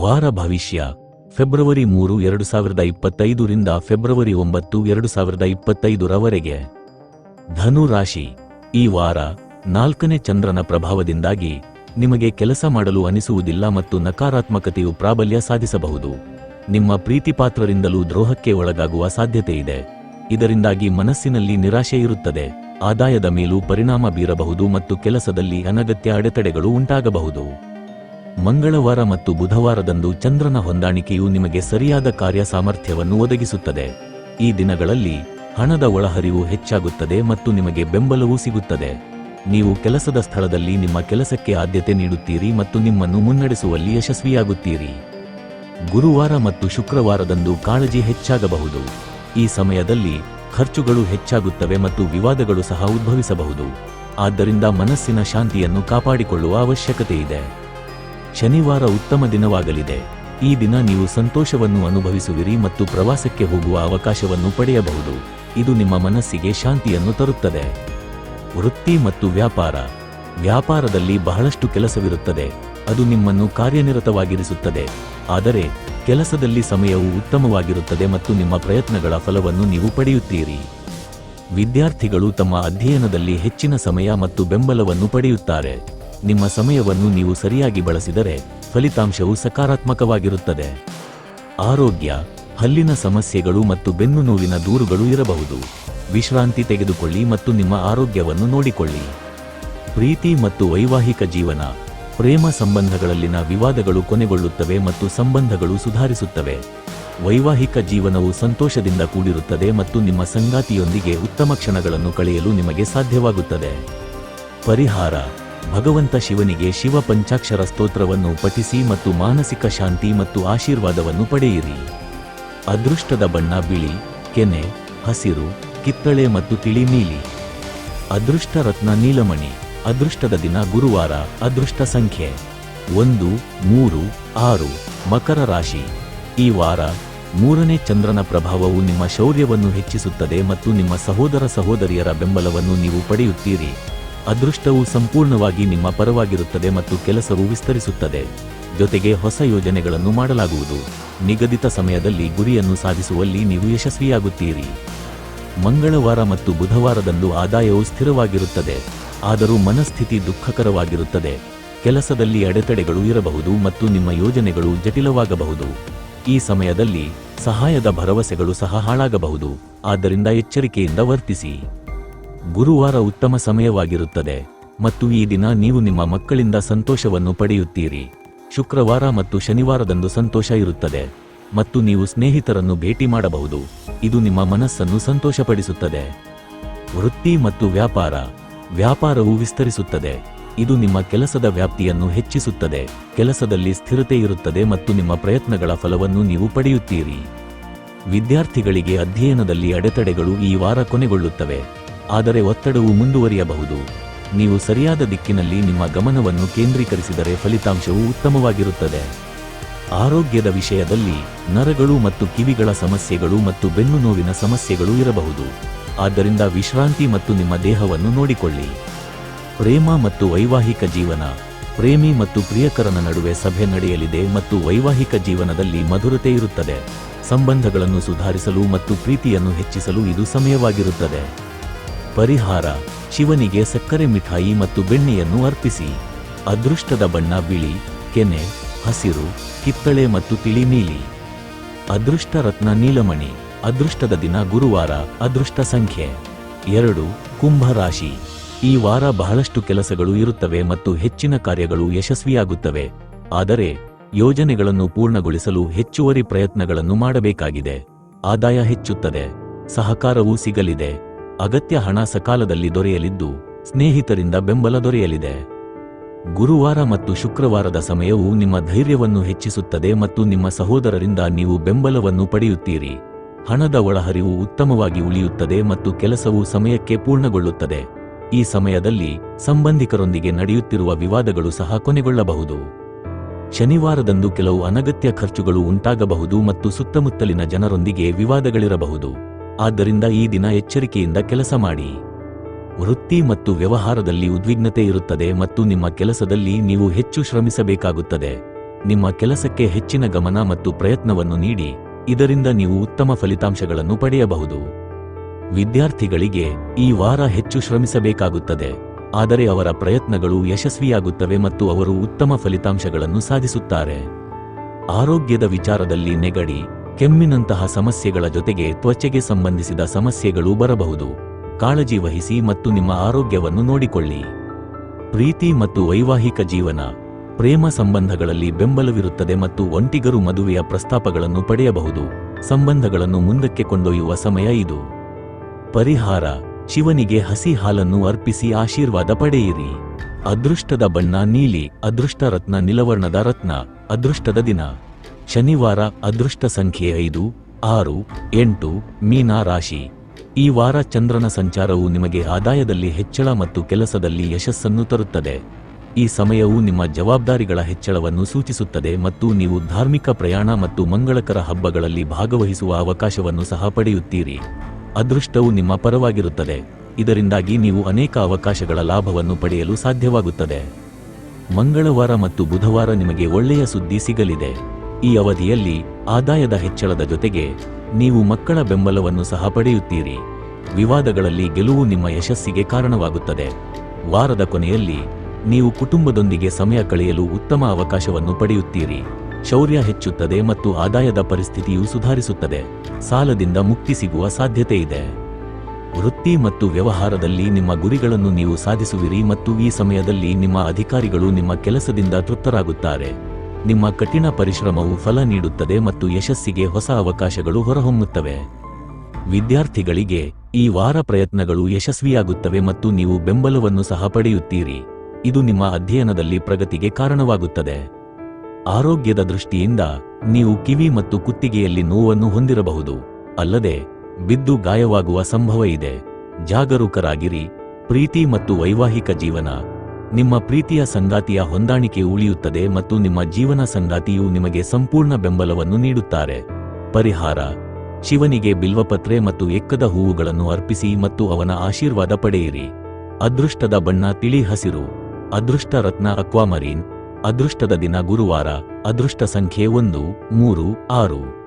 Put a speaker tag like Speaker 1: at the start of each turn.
Speaker 1: ವಾರ ಭವಿಷ್ಯ. ಫೆಬ್ರವರಿ ಮೂರು, ಎರಡು ಸಾವಿರದ ಇಪ್ಪತ್ತೈದರಿಂದ ಫೆಬ್ರವರಿ ಒಂಬತ್ತು, ಎರಡು ಸಾವಿರದ ಇಪ್ಪತ್ತೈದರವರೆಗೆ ಧನು ರಾಶಿ. ಈ ವಾರ ನಾಲ್ಕನೇ ಚಂದ್ರನ ಪ್ರಭಾವದಿಂದಾಗಿ ನಿಮಗೆ ಕೆಲಸ ಮಾಡಲು ಅನಿಸುವುದಿಲ್ಲ ಮತ್ತು ನಕಾರಾತ್ಮಕತೆಯು ಪ್ರಾಬಲ್ಯ ಸಾಧಿಸಬಹುದು. ನಿಮ್ಮ ಪ್ರೀತಿಪಾತ್ರರಿಂದಲೂ ದ್ರೋಹಕ್ಕೆ ಒಳಗಾಗುವ ಸಾಧ್ಯತೆ ಇದೆ ಇದರಿಂದಾಗಿ ಮನಸ್ಸಿನಲ್ಲಿ ನಿರಾಶೆ ಇರುತ್ತದೆ. ಆದಾಯದ ಮೇಲೂ ಪರಿಣಾಮ ಬೀರಬಹುದು ಮತ್ತು ಕೆಲಸದಲ್ಲಿ ಅನಗತ್ಯ ಅಡೆತಡೆಗಳು ಉಂಟಾಗಬಹುದು. ಮಂಗಳವಾರ ಮತ್ತು ಬುಧವಾರದಂದು ಚಂದ್ರನ ಹೊಂದಾಣಿಕೆಯು ನಿಮಗೆ ಸರಿಯಾದ ಕಾರ್ಯ ಸಾಮರ್ಥ್ಯವನ್ನು ಒದಗಿಸುತ್ತದೆ. ಈ ದಿನಗಳಲ್ಲಿ ಹಣದ ಒಳಹರಿವು ಹೆಚ್ಚಾಗುತ್ತದೆ ಮತ್ತು ನಿಮಗೆ ಬೆಂಬಲವೂ ಸಿಗುತ್ತದೆ. ನೀವು ಕೆಲಸದ ಸ್ಥಳದಲ್ಲಿ ನಿಮ್ಮ ಕೆಲಸಕ್ಕೆ ಆದ್ಯತೆ ನೀಡುತ್ತೀರಿ ಮತ್ತು ನಿಮ್ಮನ್ನು ಮುನ್ನಡೆಸುವಲ್ಲಿ ಯಶಸ್ವಿಯಾಗುತ್ತೀರಿ. ಗುರುವಾರ ಮತ್ತು ಶುಕ್ರವಾರದಂದು ಕಾಳಜಿ ಹೆಚ್ಚಾಗಬಹುದು. ಈ ಸಮಯದಲ್ಲಿ ಖರ್ಚುಗಳು ಹೆಚ್ಚಾಗುತ್ತವೆ ಮತ್ತು ವಿವಾದಗಳು ಸಹ ಉದ್ಭವಿಸಬಹುದು. ಆದ್ದರಿಂದ ಮನಸ್ಸಿನ ಶಾಂತಿಯನ್ನು ಕಾಪಾಡಿಕೊಳ್ಳುವ ಅವಶ್ಯಕತೆ ಇದೆ ಶನಿವಾರ ಉತ್ತಮ ದಿನವಾಗಲಿದೆ. ಈ ದಿನ ನೀವು ಸಂತೋಷವನ್ನು ಅನುಭವಿಸುವಿರಿ ಮತ್ತು ಪ್ರವಾಸಕ್ಕೆ ಹೋಗುವ ಅವಕಾಶವನ್ನು ಪಡೆಯಬಹುದು. ಇದು ನಿಮ್ಮ ಮನಸ್ಸಿಗೆ ಶಾಂತಿಯನ್ನು ತರುತ್ತದೆ. ವೃತ್ತಿ ಮತ್ತು ವ್ಯಾಪಾರ. ವ್ಯಾಪಾರದಲ್ಲಿ ಬಹಳಷ್ಟು ಕೆಲಸವಿರುತ್ತದೆ. ಅದು ನಿಮ್ಮನ್ನು ಕಾರ್ಯನಿರತವಾಗಿರಿಸುತ್ತದೆ. ಆದರೆ, ಕೆಲಸದಲ್ಲಿ ಸಮಯವು ಉತ್ತಮವಾಗಿರುತ್ತದೆ ಮತ್ತು ನಿಮ್ಮ ಪ್ರಯತ್ನಗಳ ಫಲವನ್ನು ನೀವು ಪಡೆಯುತ್ತೀರಿ. ವಿದ್ಯಾರ್ಥಿಗಳು ತಮ್ಮ ಅಧ್ಯಯನದಲ್ಲಿ ಹೆಚ್ಚಿನ ಸಮಯ ಮತ್ತು ಬೆಂಬಲವನ್ನು ಪಡೆಯುತ್ತಾರೆ. ನಿಮ್ಮ ಸಮಯವನ್ನು ನೀವು ಸರಿಯಾಗಿ ಬಳಸಿದರೆ ಫಲಿತಾಂಶವು ಸಕಾರಾತ್ಮಕವಾಗಿರುತ್ತದೆ. ಆರೋಗ್ಯ, ಹಲ್ಲಿನ ಸಮಸ್ಯೆಗಳು ಮತ್ತು ಬೆನ್ನು ನೋವಿನ ದೂರುಗಳು ಇರಬಹುದು. ವಿಶ್ರಾಂತಿ ತೆಗೆದುಕೊಳ್ಳಿ ಮತ್ತು ನಿಮ್ಮ ಆರೋಗ್ಯವನ್ನು ನೋಡಿಕೊಳ್ಳಿ. ಪ್ರೀತಿ ಮತ್ತು ವೈವಾಹಿಕ ಜೀವನ, ಪ್ರೇಮ ಸಂಬಂಧಗಳಲ್ಲಿನ ವಿವಾದಗಳು ಕೊನೆಗೊಳ್ಳುತ್ತವೆ ಮತ್ತು ಸಂಬಂಧಗಳು ಸುಧಾರಿಸುತ್ತವೆ. ವೈವಾಹಿಕ ಜೀವನವು ಸಂತೋಷದಿಂದ ಕೂಡಿರುತ್ತದೆ ಮತ್ತು ನಿಮ್ಮ ಸಂಗಾತಿಯೊಂದಿಗೆ ಉತ್ತಮ ಕ್ಷಣಗಳನ್ನು ಕಳೆಯಲು ನಿಮಗೆ ಸಾಧ್ಯವಾಗುತ್ತದೆ. ಪರಿಹಾರ ಭಗವಂತ ಶಿವನಿಗೆ ಶಿವ ಪಂಚಾಕ್ಷರ ಸ್ತೋತ್ರವನ್ನು ಪಠಿಸಿ ಮತ್ತು ಮಾನಸಿಕ ಶಾಂತಿ ಮತ್ತು ಆಶೀರ್ವಾದವನ್ನು ಪಡೆಯಿರಿ. ಅದೃಷ್ಟದ ಬಣ್ಣ ಬಿಳಿ, ಕೆನೆ, ಹಸಿರು, ಕಿತ್ತಳೆ ಮತ್ತು ತಿಳಿ ನೀಲಿ. ಅದೃಷ್ಟ ರತ್ನ ನೀಲಮಣಿ, ಅದೃಷ್ಟದ ದಿನ ಗುರುವಾರ, ಅದೃಷ್ಟ ಸಂಖ್ಯೆ. ಒಂದು, ಮೂರು, ಆರು, ಮಕರ ರಾಶಿ. ಈ ವಾರ ಮೂರನೇ ಚಂದ್ರನ ಪ್ರಭಾವವು ನಿಮ್ಮ ಶೌರ್ಯವನ್ನು ಹೆಚ್ಚಿಸುತ್ತದೆ ಮತ್ತು ನಿಮ್ಮ ಸಹೋದರ ಸಹೋದರಿಯರ ಬೆಂಬಲವನ್ನು ನೀವು ಪಡೆಯುತ್ತೀರಿ. ಅದೃಷ್ಟವು ಸಂಪೂರ್ಣವಾಗಿ ನಿಮ್ಮ ಪರವಾಗಿರುತ್ತದೆ ಮತ್ತು ಕೆಲಸವು ವಿಸ್ತರಿಸುತ್ತದೆ. ಜೊತೆಗೆ ಹೊಸ ಯೋಜನೆಗಳನ್ನು ಮಾಡಲಾಗುವುದು. ನಿಗದಿತ ಸಮಯದಲ್ಲಿ ಗುರಿಯನ್ನು ಸಾಧಿಸುವಲ್ಲಿ ನೀವು ಯಶಸ್ವಿಯಾಗುತ್ತೀರಿ. ಮಂಗಳವಾರ ಮತ್ತು ಬುಧವಾರದಂದು ಆದಾಯವು ಸ್ಥಿರವಾಗಿರುತ್ತದೆ. ಆದರೂ ಮನಸ್ಥಿತಿ ದುಃಖಕರವಾಗಿರುತ್ತದೆ. ಕೆಲಸದಲ್ಲಿ ಅಡೆತಡೆಗಳು ಇರಬಹುದು ಮತ್ತು ನಿಮ್ಮ ಯೋಜನೆಗಳು ಜಟಿಲವಾಗಬಹುದು. ಈ ಸಮಯದಲ್ಲಿ ಸಹಾಯದ ಭರವಸೆಗಳು ಸಹ ಹಾಳಾಗಬಹುದು. ಆದ್ದರಿಂದ ಎಚ್ಚರಿಕೆಯಿಂದ ವರ್ತಿಸಿ. ಗುರುವಾರ ಉತ್ತಮ ಸಮಯವಾಗಿರುತ್ತದೆ ಮತ್ತು ಈ ದಿನ ನೀವು ನಿಮ್ಮ ಮಕ್ಕಳಿಂದ ಸಂತೋಷವನ್ನು ಪಡೆಯುತ್ತೀರಿ. ಶುಕ್ರವಾರ ಮತ್ತು ಶನಿವಾರದಂದು ಸಂತೋಷ ಇರುತ್ತದೆ ಮತ್ತು ನೀವು ಸ್ನೇಹಿತರನ್ನು ಭೇಟಿ ಮಾಡಬಹುದು. ಇದು ನಿಮ್ಮ ಮನಸ್ಸನ್ನು ಸಂತೋಷಪಡಿಸುತ್ತದೆ. ವೃತ್ತಿ ಮತ್ತು ವ್ಯಾಪಾರ. ವ್ಯಾಪಾರವು ವಿಸ್ತರಿಸುತ್ತದೆ. ಇದು ನಿಮ್ಮ ಕೆಲಸದ ವ್ಯಾಪ್ತಿಯನ್ನು ಹೆಚ್ಚಿಸುತ್ತದೆ. ಕೆಲಸದಲ್ಲಿ ಸ್ಥಿರತೆ ಇರುತ್ತದೆ ಮತ್ತು ನಿಮ್ಮ ಪ್ರಯತ್ನಗಳ ಫಲವನ್ನು ನೀವು ಪಡೆಯುತ್ತೀರಿ. ವಿದ್ಯಾರ್ಥಿಗಳಿಗೆ ಅಧ್ಯಯನದಲ್ಲಿ ಅಡೆತಡೆಗಳು ಈ ವಾರ ಕೊನೆಗೊಳ್ಳುತ್ತವೆ. ಆದರೆ ಒತ್ತಡವು ಮುಂದುವರಿಯಬಹುದು. ನೀವು ಸರಿಯಾದ ದಿಕ್ಕಿನಲ್ಲಿ ನಿಮ್ಮ ಗಮನವನ್ನು ಕೇಂದ್ರೀಕರಿಸಿದರೆ ಫಲಿತಾಂಶವು ಉತ್ತಮವಾಗಿರುತ್ತದೆ. ಆರೋಗ್ಯದ ವಿಷಯದಲ್ಲಿ ನರಗಳು ಮತ್ತು ಕಿವಿಗಳ ಸಮಸ್ಯೆಗಳು ಮತ್ತು ಬೆನ್ನು ನೋವಿನ ಸಮಸ್ಯೆಗಳು ಇರಬಹುದು. ಆದ್ದರಿಂದ ವಿಶ್ರಾಂತಿ ಮತ್ತು ನಿಮ್ಮ ದೇಹವನ್ನು ನೋಡಿಕೊಳ್ಳಿ. ಪ್ರೇಮ ಮತ್ತು ವೈವಾಹಿಕ ಜೀವನ. ಪ್ರೇಮಿ ಮತ್ತು ಪ್ರಿಯಕರನ ನಡುವೆ ಸಭೆ ನಡೆಯಲಿದೆ ಮತ್ತು ವೈವಾಹಿಕ ಜೀವನದಲ್ಲಿ ಮಧುರತೆ ಇರುತ್ತದೆ. ಸಂಬಂಧಗಳನ್ನು ಸುಧಾರಿಸಲು ಮತ್ತು ಪ್ರೀತಿಯನ್ನು ಹೆಚ್ಚಿಸಲು ಇದು ಸಮಯವಾಗಿರುತ್ತದೆ. ಪರಿಹಾರ, ಶಿವನಿಗೆ ಸಕ್ಕರೆ ಮಿಠಾಯಿ ಮತ್ತು ಬೆಣ್ಣೆಯನ್ನು ಅರ್ಪಿಸಿ. ಅದೃಷ್ಟದ ಬಣ್ಣ ಬಿಳಿ, ಕೆನೆ, ಹಸಿರು, ಕಿತ್ತಳೆ ಮತ್ತು ತಿಳಿ ನೀಲಿ. ಅದೃಷ್ಟ ರತ್ನ ನೀಲಮಣಿ, ಅದೃಷ್ಟದ ದಿನ ಗುರುವಾರ, ಅದೃಷ್ಟ ಸಂಖ್ಯೆ. ಎರಡು, ಕುಂಭ ರಾಶಿ. ಈ ವಾರ ಬಹಳಷ್ಟು ಕೆಲಸಗಳು ಇರುತ್ತವೆ ಮತ್ತು ಹೆಚ್ಚಿನ ಕಾರ್ಯಗಳು ಯಶಸ್ವಿಯಾಗುತ್ತವೆ. ಆದರೆ, ಯೋಜನೆಗಳನ್ನು ಪೂರ್ಣಗೊಳಿಸಲು ಹೆಚ್ಚುವರಿ ಪ್ರಯತ್ನಗಳನ್ನು ಮಾಡಬೇಕಾಗಿದೆ. ಆದಾಯ ಹೆಚ್ಚುತ್ತದೆ. ಸಹಕಾರವೂ ಸಿಗಲಿದೆ. ಅಗತ್ಯ ಹಣ ಸಕಾಲದಲ್ಲಿ ದೊರೆಯಲಿದ್ದು ಸ್ನೇಹಿತರಿಂದ ಬೆಂಬಲ ದೊರೆಯಲಿದೆ. ಗುರುವಾರ ಮತ್ತು ಶುಕ್ರವಾರದ ಸಮಯವು ನಿಮ್ಮ ಧೈರ್ಯವನ್ನು ಹೆಚ್ಚಿಸುತ್ತದೆ ಮತ್ತು ನಿಮ್ಮ ಸಹೋದರರಿಂದ ನೀವು ಬೆಂಬಲವನ್ನು ಪಡೆಯುತ್ತೀರಿ. ಹಣದ ಒಳಹರಿವು ಉತ್ತಮವಾಗಿ ಉಳಿಯುತ್ತದೆ ಮತ್ತು ಕೆಲಸವು ಸಮಯಕ್ಕೆ ಪೂರ್ಣಗೊಳ್ಳುತ್ತದೆ. ಈ ಸಮಯದಲ್ಲಿ ಸಂಬಂಧಿಕರೊಂದಿಗೆ ನಡೆಯುತ್ತಿರುವ ವಿವಾದಗಳು ಸಹ ಕೊನೆಗೊಳ್ಳಬಹುದು. ಶನಿವಾರದಂದು ಕೆಲವು ಅನಗತ್ಯ ಖರ್ಚುಗಳು ಉಂಟಾಗಬಹುದು ಮತ್ತು ಸುತ್ತಮುತ್ತಲಿನ ಜನರೊಂದಿಗೆ ವಿವಾದಗಳಿರಬಹುದು. ಆದ್ದರಿಂದ ಈ ದಿನ ಎಚ್ಚರಿಕೆಯಿಂದ ಕೆಲಸ ಮಾಡಿ. ವೃತ್ತಿ ಮತ್ತು ವ್ಯವಹಾರದಲ್ಲಿ ಉದ್ವಿಗ್ನತೆ ಇರುತ್ತದೆ ಮತ್ತು ನಿಮ್ಮ ಕೆಲಸದಲ್ಲಿ ನೀವು ಹೆಚ್ಚು ಶ್ರಮಿಸಬೇಕಾಗುತ್ತದೆ. ನಿಮ್ಮ ಕೆಲಸಕ್ಕೆ ಹೆಚ್ಚಿನ ಗಮನ ಮತ್ತು ಪ್ರಯತ್ನವನ್ನು ನೀಡಿ, ಇದರಿಂದ ನೀವು ಉತ್ತಮ ಫಲಿತಾಂಶಗಳನ್ನು ಪಡೆಯಬಹುದು. ವಿದ್ಯಾರ್ಥಿಗಳಿಗೆ ಈ ವಾರ ಹೆಚ್ಚು ಶ್ರಮಿಸಬೇಕಾಗುತ್ತದೆ, ಆದರೆ ಅವರ ಪ್ರಯತ್ನಗಳು ಯಶಸ್ವಿಯಾಗುತ್ತವೆ ಮತ್ತು ಅವರು ಉತ್ತಮ ಫಲಿತಾಂಶಗಳನ್ನು ಸಾಧಿಸುತ್ತಾರೆ. ಆರೋಗ್ಯದ ವಿಚಾರದಲ್ಲಿ ನೆಗಡಿ ಕೆಮ್ಮಿನಂತಹ ಸಮಸ್ಯೆಗಳ ಜೊತೆಗೆ ತ್ವಚೆಗೆ ಸಂಬಂಧಿಸಿದ ಸಮಸ್ಯೆಗಳು ಬರಬಹುದು. ಕಾಳಜಿ ವಹಿಸಿ ಮತ್ತು ನಿಮ್ಮ ಆರೋಗ್ಯವನ್ನು ನೋಡಿಕೊಳ್ಳಿ. ಪ್ರೀತಿ ಮತ್ತು ವೈವಾಹಿಕ ಜೀವನ, ಪ್ರೇಮ ಸಂಬಂಧಗಳಲ್ಲಿ ಬೆಂಬಲವಿರುತ್ತದೆ ಮತ್ತು ಒಂಟಿಗರು ಮದುವೆಯ ಪ್ರಸ್ತಾಪಗಳನ್ನು ಪಡೆಯಬಹುದು. ಸಂಬಂಧಗಳನ್ನು ಮುಂದಕ್ಕೆ ಕೊಂಡೊಯ್ಯುವ ಸಮಯ ಇದು. ಪರಿಹಾರ, ಶಿವನಿಗೆ ಹಸಿ ಹಾಲನ್ನು ಅರ್ಪಿಸಿ ಆಶೀರ್ವಾದ ಪಡೆಯಿರಿ. ಅದೃಷ್ಟದ ಬಣ್ಣ ನೀಲಿ ಅದೃಷ್ಟ ರತ್ನ ನಿಲವರ್ಣದ ರತ್ನ, ಅದೃಷ್ಟದ ದಿನ. ಶನಿವಾರ ಅದೃಷ್ಟ ಸಂಖ್ಯೆ ಐದು, ಆರು, ಎಂಟು, ಮೀನ ರಾಶಿ. ಈ ವಾರ ಚಂದ್ರನ ಸಂಚಾರವು ನಿಮಗೆ ಆದಾಯದಲ್ಲಿ ಹೆಚ್ಚಳ ಮತ್ತು ಕೆಲಸದಲ್ಲಿ ಯಶಸ್ಸನ್ನು ತರುತ್ತದೆ. ಈ ಸಮಯವು ನಿಮ್ಮ ಜವಾಬ್ದಾರಿಗಳ ಹೆಚ್ಚಳವನ್ನು ಸೂಚಿಸುತ್ತದೆ ಮತ್ತು ನೀವು ಧಾರ್ಮಿಕ ಪ್ರಯಾಣ ಮತ್ತು ಮಂಗಳಕರ ಹಬ್ಬಗಳಲ್ಲಿ ಭಾಗವಹಿಸುವ ಅವಕಾಶವನ್ನು ಸಹ ಪಡೆಯುತ್ತೀರಿ. ಅದೃಷ್ಟವು ನಿಮ್ಮ ಪರವಾಗಿರುತ್ತದೆ. ಇದರಿಂದಾಗಿ ನೀವು ಅನೇಕ ಅವಕಾಶಗಳ ಲಾಭವನ್ನು ಪಡೆಯಲು ಸಾಧ್ಯವಾಗುತ್ತದೆ. ಮಂಗಳವಾರ ಮತ್ತು ಬುಧವಾರ ನಿಮಗೆ ಒಳ್ಳೆಯ ಸುದ್ದಿ ಸಿಗಲಿದೆ. ಈ ಅವಧಿಯಲ್ಲಿ ಆದಾಯದ ಹೆಚ್ಚಳದ ಜೊತೆಗೆ ನೀವು ಮಕ್ಕಳ ಬೆಂಬಲವನ್ನು ಸಹ ಪಡೆಯುತ್ತೀರಿ. ವಿವಾದಗಳಲ್ಲಿ ಗೆಲುವು ನಿಮ್ಮ ಯಶಸ್ಸಿಗೆ ಕಾರಣವಾಗುತ್ತದೆ. ವಾರದ ಕೊನೆಯಲ್ಲಿ ನೀವು ಕುಟುಂಬದೊಂದಿಗೆ ಸಮಯ ಕಳೆಯಲು ಉತ್ತಮ ಅವಕಾಶವನ್ನು ಪಡೆಯುತ್ತೀರಿ. ಶೌರ್ಯ ಹೆಚ್ಚುತ್ತದೆ ಮತ್ತು ಆದಾಯದ ಪರಿಸ್ಥಿತಿಯು ಸುಧಾರಿಸುತ್ತದೆ. ಸಾಲದಿಂದ ಮುಕ್ತಿ ಸಿಗುವ ಸಾಧ್ಯತೆ ಇದೆ. ವೃತ್ತಿ ಮತ್ತು ವ್ಯವಹಾರದಲ್ಲಿ ನಿಮ್ಮ ಗುರಿಗಳನ್ನು ನೀವು ಸಾಧಿಸುವಿರಿ ಮತ್ತು ಈ ಸಮಯದಲ್ಲಿ ನಿಮ್ಮ ಅಧಿಕಾರಿಗಳು ನಿಮ್ಮ ಕೆಲಸದಿಂದ ತೃಪ್ತರಾಗುತ್ತಾರೆ. ನಿಮ್ಮ ಕಠಿಣ ಪರಿಶ್ರಮವು ಫಲ ನೀಡುತ್ತದೆ ಮತ್ತು ಯಶಸ್ಸಿಗೆ ಹೊಸ ಅವಕಾಶಗಳು ಹೊರಹೊಮ್ಮುತ್ತವೆ. ವಿದ್ಯಾರ್ಥಿಗಳಿಗೆ ಈ ವಾರ ಪ್ರಯತ್ನಗಳು ಯಶಸ್ವಿಯಾಗುತ್ತವೆ ಮತ್ತು ನೀವು ಬೆಂಬಲವನ್ನು ಸಹ ಪಡೆಯುತ್ತೀರಿ. ಇದು ನಿಮ್ಮ ಅಧ್ಯಯನದಲ್ಲಿ ಪ್ರಗತಿಗೆ ಕಾರಣವಾಗುತ್ತದೆ. ಆರೋಗ್ಯದ ದೃಷ್ಟಿಯಿಂದ ನೀವು ಕಿವಿ ಮತ್ತು ಕುತ್ತಿಗೆಯಲ್ಲಿ ನೋವನ್ನು ಹೊಂದಿರಬಹುದು. ಅಲ್ಲದೆ, ಬಿದ್ದು ಗಾಯವಾಗುವ ಸಂಭವ ಇದೆ. ಜಾಗರೂಕರಾಗಿರಿ. ಪ್ರೀತಿ ಮತ್ತು ವೈವಾಹಿಕ ಜೀವನ ನಿಮ್ಮ ಪ್ರೀತಿಯ ಸಂಗಾತಿಯ ಹೊಂದಾಣಿಕೆ ಉಳಿಯುತ್ತದೆ ಮತ್ತು ನಿಮ್ಮ ಜೀವನ ಸಂಗಾತಿಯು ನಿಮಗೆ ಸಂಪೂರ್ಣ ಬೆಂಬಲವನ್ನು ನೀಡುತ್ತಾರೆ. ಪರಿಹಾರ. ಶಿವನಿಗೆ ಬಿಲ್ವಪತ್ರೆ ಮತ್ತು ಎಕ್ಕದ ಹೂವುಗಳನ್ನು ಅರ್ಪಿಸಿ ಮತ್ತು ಅವನ ಆಶೀರ್ವಾದ ಪಡೆಯಿರಿ. ಅದೃಷ್ಟದ ಬಣ್ಣ ತಿಳಿ ಹಸಿರು. ಅದೃಷ್ಟ ರತ್ನ ಅಕ್ವಾಮರೀನ್. ಅದೃಷ್ಟದ ದಿನ ಗುರುವಾರ. ಅದೃಷ್ಟ ಸಂಖ್ಯೆ ಒಂದು, ಮೂರು, ಆರು.